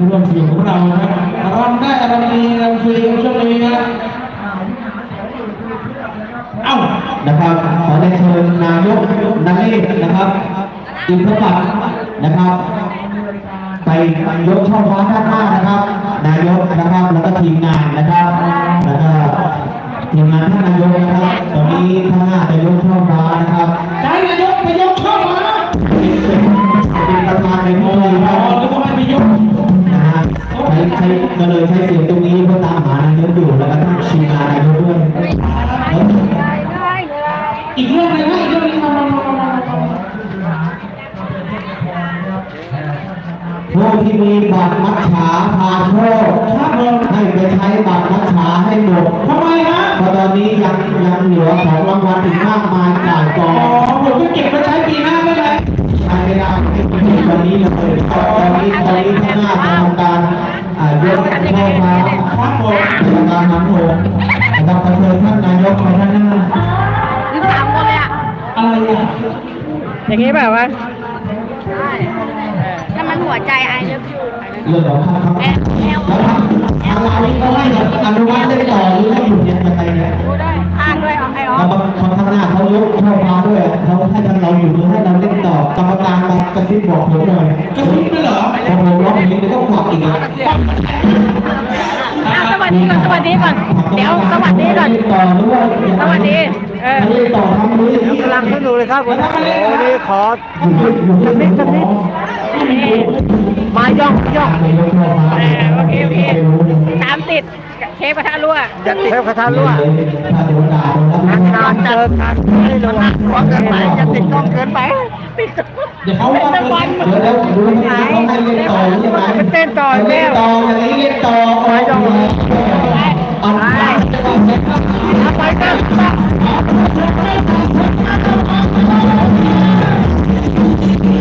นะครับที่ร่วมทีมของเราครับรำได้รำดีรำฟรีช่วงนี้นะเอ้านะครับขอได้เชิญนายกนเลศนะครับอินทปัตย์นะครับ ไปยกช่องฟ้าด้านหน้านะครับ นายกนะครับแล้วก็ทีมงานนะครับ อีกเรื่องหนึงนะอีกเรื่องหนึงมามามามามามาผู้ที่มีบัตรมัจฉาพาโชคครับผมให้ไปใช้บัตรมัจฉาให้หมดทำไมฮะเพราะตอนนี้ยังยังเหลือของรางวัลอีกมากมายจ่ายก่ออ๋อนผมก็เก็บมาใช้ปีหน้า อย่างนี้แบบว่าถ้ามันหัวใจไอเลิฟยูเรื่องของข้าครับแอลแอลแล้วทางเรานี่ก็ให้อนุวัตได้ต่อหรือให้หยุดเนี่ยยังไงเนี่ยดูได้พากด้วยเอาไอออแล้วฟบางคนข้างหน้าเขายกช่อฟ้าด้วยเขาให้ทางเราอยู่หรือให้เราเล่นต่อกรรมการมากระซิบบอกผมหน่อยกระซิบด้วยเหรอพอผมร้องอย่างนี้เดี๋ยวต้องขวักอีกอะอะสวัสดีก่อนสวัสดีก่อนเดี๋ยวสวัสดีก่อนต่อหรือว่าสวัสดี เออเล่นต่อทำมืออย่างนี้กำลังให้ดูเลยครับวันนี้นี่ขออยู่ที่อยู่ที่นิดสักนิดนี่มาย่องย่องในยกช่อฟ้าเออโอเคโอเคไม่รู้เลยตามติดเชฟกระทะรั่วจะติดเชฟกระทะรั่วถ้าโดนด่าโดนรับผิดชนออบนเจอกันไม่รู้ว่าเกินไปจะติดกล้องเกินไปติดเดี๋ยวเขาว่าตะวันเดี๋ยวแล้วดูให้เขาให้เล่นต่อหรือยังไงมันเต้นต่อเล่แล้นวต่ออย่างนี้เล่นต่อ